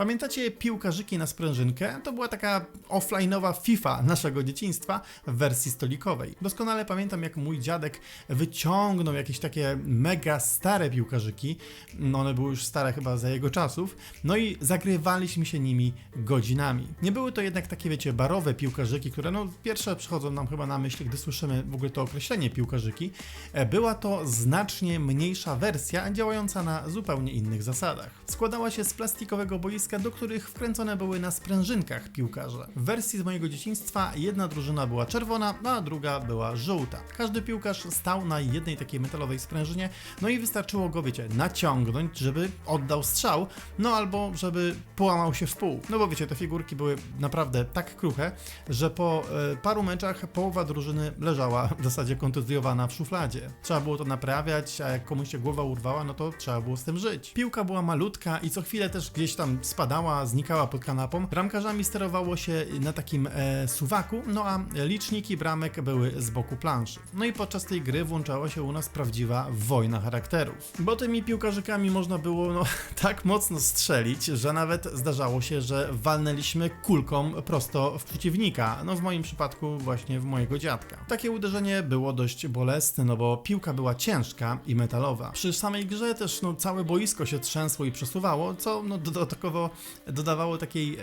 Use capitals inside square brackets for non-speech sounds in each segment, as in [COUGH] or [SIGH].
Pamiętacie piłkarzyki na sprężynkę? To była taka offline'owa FIFA naszego dzieciństwa w wersji stolikowej. Doskonale pamiętam, jak mój dziadek wyciągnął jakieś takie mega stare piłkarzyki. No one były już stare chyba za jego czasów. No i zagrywaliśmy się nimi godzinami. Nie były to jednak takie, wiecie, barowe piłkarzyki, które no pierwsze przychodzą nam chyba na myśl, gdy słyszymy w ogóle to określenie piłkarzyki. E, Była to znacznie mniejsza wersja, działająca na zupełnie innych zasadach. Składała się z plastikowego boiska, do których wkręcone były na sprężynkach piłkarze. W wersji z mojego dzieciństwa jedna drużyna była czerwona, a druga była żółta. Każdy piłkarz stał na jednej takiej metalowej sprężynie, no i wystarczyło go, wiecie, naciągnąć, żeby oddał strzał, no albo żeby połamał się w pół. No bo wiecie, te figurki były naprawdę tak kruche, że po e, paru meczach połowa drużyny leżała w zasadzie kontuzjowana w szufladzie. Trzeba było to naprawiać, a jak komuś się głowa urwała, no to trzeba było z tym żyć. Piłka była malutka i co chwilę też gdzieś tam spadała, znikała pod kanapą. Bramkarzami sterowało się na takim e, suwaku, no a liczniki bramek były z boku planszy. No i podczas tej gry włączała się u nas prawdziwa wojna charakterów. Bo tymi piłkarzykami można było no, [LAUGHS] tak mocno strzelić, że nawet zdarzało się, że walnęliśmy kulką prosto w przeciwnika. No w moim przypadku właśnie w mojego dziadka. Takie uderzenie było dość bolesne, no bo piłka była ciężka i metalowa. Przy samej grze też no, całe boisko się trzęsło i przesuwało, co no, dodatkowo dodawało takiej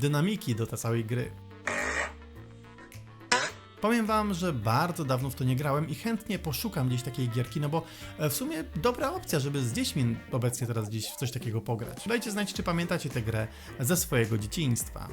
dynamiki do tej całej gry. Powiem wam, że bardzo dawno w to nie grałem i chętnie poszukam gdzieś takiej gierki, no bo e, w sumie dobra opcja, żeby z dziećmi obecnie teraz gdzieś w coś takiego pograć. Dajcie znać, czy pamiętacie tę grę ze swojego dzieciństwa.